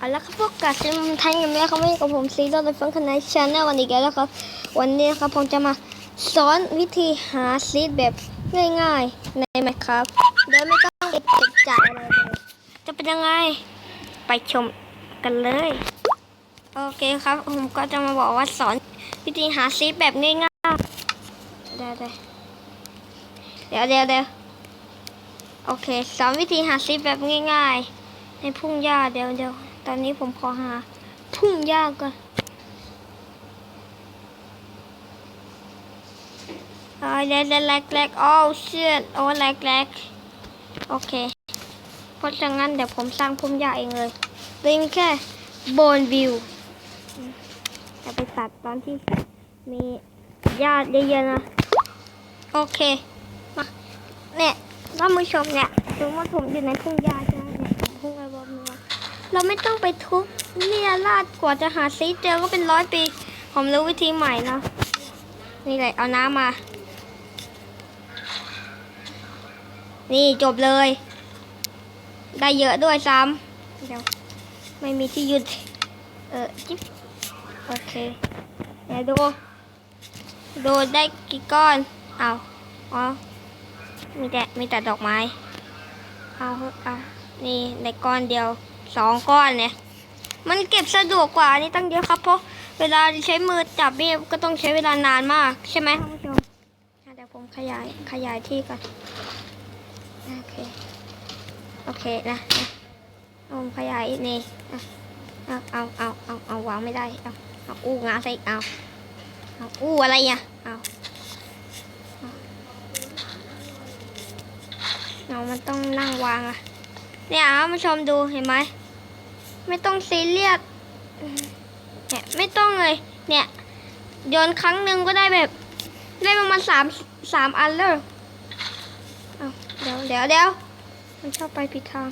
เอาละครับพวกกัดซิมไทยกันไหมครับวันนี้กับผมซีโร่ในฟังคณะชาแนลวันนี้กันแล้วครับ วันนี้นะครับผมจะมาสอนวิธีหาซีดแบบง่ายๆในไหมครับโดยไม่ต้องเก็บเก็บจ่ายอะไรเลยจะเป็นยังไงไปชมกันเลย โอเคครับ ผมก็จะมาบอกว่าสอนวิธีหาซีดแบบง่ายๆเดี๋ยวเดี๋ยวเดี๋ยวเดี๋ยวโอเคสอนวิธีหาซีดแบบง่ายๆ ในพุ่งหญ้าเดี๋ยวเดี๋ยว ตอนนี้ผมขอหาพุ่งหญ้าก่อนเอ้ยเดี๋ยวเดี๋ยวแลกแลกโอ้เชือโอ้แลกแลกโอเค เพราะฉะนั้นเดี๋ยวผมสร้างพุ่มหญ้าเองเลยเลยมีแค่บนวิวจะไปตัดตอนที่มีหญ้าเยอะๆนะ โอเค มา เนี่ยท่านผู้ชมเนี่ยดูว่าผมอยู่ในทุ่งหญ้าใช่ เราไม่ต้องไปทุบเนี่ยลาดกว่าจะหาซีเจอก็เป็นร้อยปี ผมรู้วิธีใหม่นะ นี่เลยเอาน้ำมา นี่จบเลย ได้เยอะด้วยซ้ำเดี๋ยวไม่มีที่หยุด เออจิ๊บโอเคเดี๋ยวดู ดูได้กี่ก้อน เอาอ๋อ มีแต่ มีแต่ดอกไม้ เอา เอา นี่ในก้อนเดียว สองก้อนเนี่ย มันเก็บสะดวกกว่านี่ตั้งเยอะครับ เพราะเวลาใช้มือจับนี่ก็ต้องใช้เวลานานมาก ใช่ไหมท่านผู้ชมอะเดี๋ยวผมขยายขยายที่ก่อนโอเคโอเคนะนะเอาผมขยายนี่เอาเอาเอาเอาเอาวางไม่ได้เอาเอาอู้งาใส่เอาเอาอู้อะไรอะเอาเรามันต้องนั่งวางอะ เนี่ยเอามาชมดูเห็นไหมไม่ต้องซีเรียสเนี่ยไม่ต้องเลย เนี่ยโยนครั้งหนึ่งก็ได้แบบ ได้ประมาณสามสามอันเลยเอาเดี๋ยวเดี๋ยวเดี๋ยวมันชอบไปผิดทาง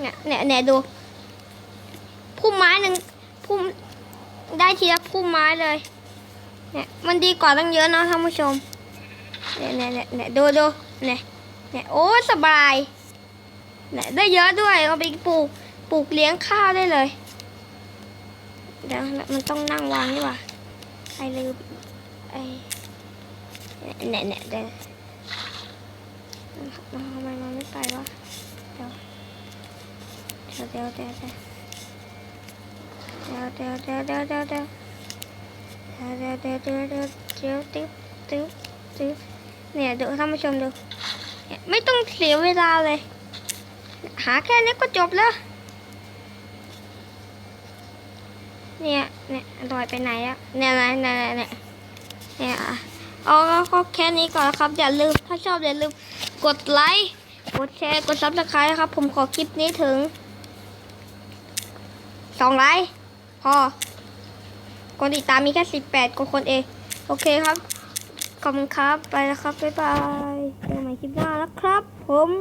เนี่ยเนี่ยเนี่ยดูพุ่มไม้หนึ่งพุ่มได้ทีละพุ่มไม้เลยเนี่ยมันดีกว่าตั้งเยอะเนาะท่านผู้ชมเนี่ยเนี่ยเนี่ยดูดูเนี่ย เนี่ยโอ้สบายเนี่ยได้เยอะด้วยเอาไปปลูกปลูกเลี้ยงข้าวได้เลยเดี๋ยวมันต้องนั่งวางนี่หว่าไอ้ลืมไอ้เนี่ยเนี่ยเดี๋ยวทำไมมันไม่ไปวะเดี๋ยวเดี๋ยวเดี๋ยวเดี๋ยวเดี๋ยวเดี๋ยวเดี๋ยวเดี๋ยวเดี๋ยวเดี๋ยวเดี๋ยวเดี๋ยวเดี๋ยวเดี๋ยวเดี๋ยวเดี๋ยวเดี๋ยวเนี่ยดูท่านผู้ชมดูเนี่ย ไม่ต้องเสียเวลาเลย หาแค่นี้ก็จบแล้ว เนี่ยเนี่ยลอยไปไหนอะเนี่ยเนี่ยเนี่ยเนี่ยเนี่ยอะเอาก็แค่นี้ก่อนครับ อย่าลืม ถ้าชอบอย่าลืมกดไลค์ กดแชร์ กดซับสไครต์ครับ ผมขอคลิปนี้ถึงสองไลค์พอ คนติดตามมีแค่สิบแปดกว่าคนเอง โอเคครับ ขอบคุณครับ ไปแล้วครับ บ๊ายบาย กันใหม่คลิปหน้าแล้วครับ ผม